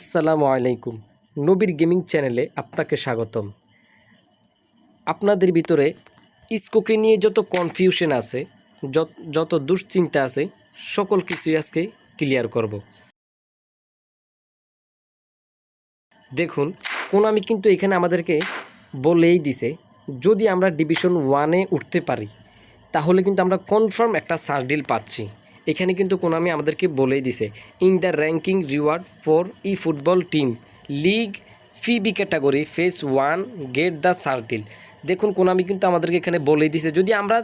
আসসালামু আলাইকুম। নবীর গেমিং চ্যানেলে আপনাকে স্বাগতম। আপনাদের ভিতরে ইস্কোকে নিয়ে যত কনফিউশন আছে, যত দুশ্চিন্তা আছে, সকল কিছুই আজকে ক্লিয়ার করব। দেখুন কোন আমি কিন্তু এখানে আমাদেরকে বলেই দিছে, যদি আমরা ডিভিশন ওয়ানে উঠতে পারি, তাহলে কিন্তু আমরা কনফার্ম একটা সার্ডিল পাচ্ছি। এখানে কিন্তু কোনামি আমাদেরকে বলেই দিছে in the ranking reward for eFootball team league Phoebe category phase one get the সার্টিল দেখুন, কোনামি কিন্তু আমাদেরকে এখানে বলেই দিছে, যদি আমরা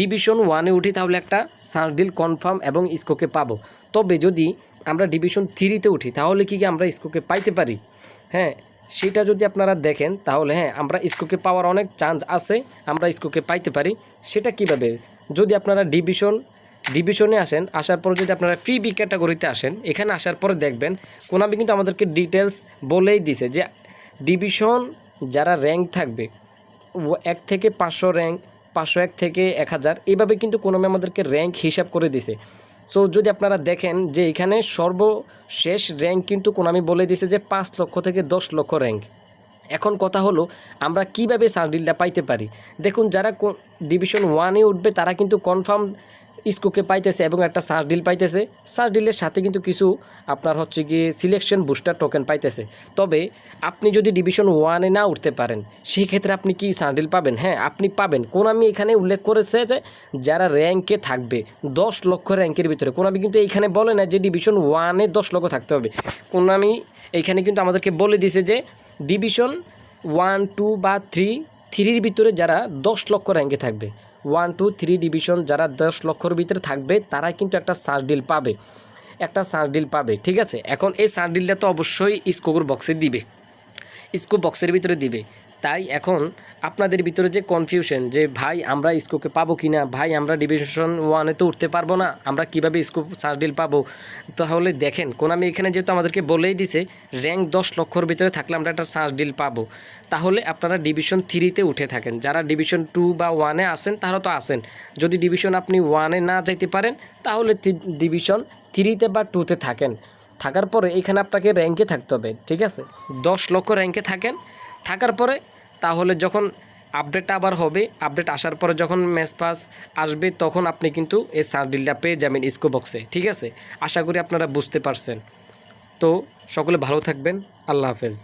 ডিভিশন ওয়ানে উঠি, তাহলে একটা সার্ডিল কনফার্ম এবং ইস্কোকে পাবো। তবে যদি আমরা ডিভিশন থ্রিতে উঠি, তাহলে কি কি আমরা ইস্কোকে পাইতে পারি? হ্যাঁ সেটা যদি আপনারা দেখেন, তাহলে হ্যাঁ আমরা ইস্কোকে পাওয়ার অনেক চান্স আছে, আমরা ইস্কোকে পাইতে পারি। সেটা কীভাবে? যদি আপনারা ডিভিশন ডিভিশনে আসেন, আসার পর যদি আপনারা ফ্রি বি ক্যাটাগরিতে আসেন, এখানে আসার পরে দেখবেন কোনামি কিন্তু আমাদেরকে ডিটেলস বলেই দিছে যে ডিভিশন যারা র্যাঙ্ক থাকবে এক থেকে পাঁচশো র্যাঙ্ক পাঁচশো এক থেকে এক হাজার এইভাবে কিন্তু কোনোমে আমাদেরকে র্যাঙ্ক হিসাব করে দিছে। সো যদি আপনারা দেখেন যে এখানে সর্বশেষ র্যাঙ্ক কিন্তু কোনামি বলে দিছে যে পাঁচ লক্ষ থেকে দশ লক্ষ র্যাঙ্ক এখন কথা হলো, আমরা কীভাবে সার্ডিলটা পাইতে পারি? দেখুন, যারা ডিভিশন ওয়ানে উঠবে, তারা কিন্তু কনফার্ম স্কোকে পাইতেছে এবং একটা সার্চ ডিল পাইতেছে। সার্ডিলের সাথে কিন্তু কিছু আপনার হচ্ছে গিয়ে সিলেকশন বুস্টার টোকেন পাইতেছে। তবে আপনি যদি ডিভিশন ওয়ানে না উঠতে পারেন সেই ক্ষেত্রে আপনি কি সার্ডিল পাবেন? হ্যাঁ আপনি পাবেন। কোন আমি এখানে উল্লেখ করেছে যে যারা র্যাঙ্কে থাকবে, দশ লক্ষ র্যাঙ্কের ভিতরে। কোন আমি কিন্তু এইখানে বলে না যে ডিভিশন ওয়ানে দশ লক্ষ থাকতে হবে। কোন আমি এইখানে কিন্তু আমাদেরকে বলে দিছে যে ডিভিশন ওয়ান টু বা থ্রি থ্রির ভিতরে যারা দশ লক্ষ র্যাঙ্কে থাকবে, ওয়ান, টু, থ্রি ডিভিশন যারা দশ লক্ষর ভিতরে থাকবে তারা কিন্তু একটা সার্চ ডিল পাবে। একটা সার্চ ডিল পাবে, ঠিক আছে? এখন এই সার্চ ডিলটা তো অবশ্যই স্কোর বক্সে দিবে। স্কোপ বক্সের ভিতরে দিবে। তাই এখন আপনাদের ভিতরে যে কনফিউশন যে ভাই আমরা স্কোকে পাবো কি না ভাই আমরা ডিভিশন ওয়ানে তো উঠতে পারব না, আমরা কীভাবে স্কোপ সার্ডিল পাবো? তাহলে দেখেন কোন আমি এখানে যেহেতু আমাদেরকে বলেই দিছে র্যাঙ্ক দশ লক্ষর ভিতরে থাকলে আমরা একটা সার্চ ডিল পাবো। তাহলে আপনারা ডিভিশন থ্রিতে উঠে থাকেন। যারা ডিভিশন টু বা ওয়ানে আসেন তারা তো আসেন যদি ডিভিশন আপনি ওয়ানে না যাইতে পারেন, তাহলে ডিভিশন থ্রিতে বা টুতে থাকেন। থাকার পরে এখানে আপনাকে র্যাঙ্কে থাকতে হবে, ঠিক আছে? দশ লক্ষ র্যাঙ্কে থাকেন থাকার পরে তাহলে যখন আপডেটটা আবার হবে আপডেট আসার পরে যখন ম্যাচ পাস আসবে, তখন আপনি কিন্তু এই সার্ডিলটা পেয়ে যাবেন ইস্কো বক্সে ঠিক আছে? আশা করি আপনারা বুঝতে পারছেন। তো সকলে ভালো থাকবেন, আল্লাহ হাফেজ।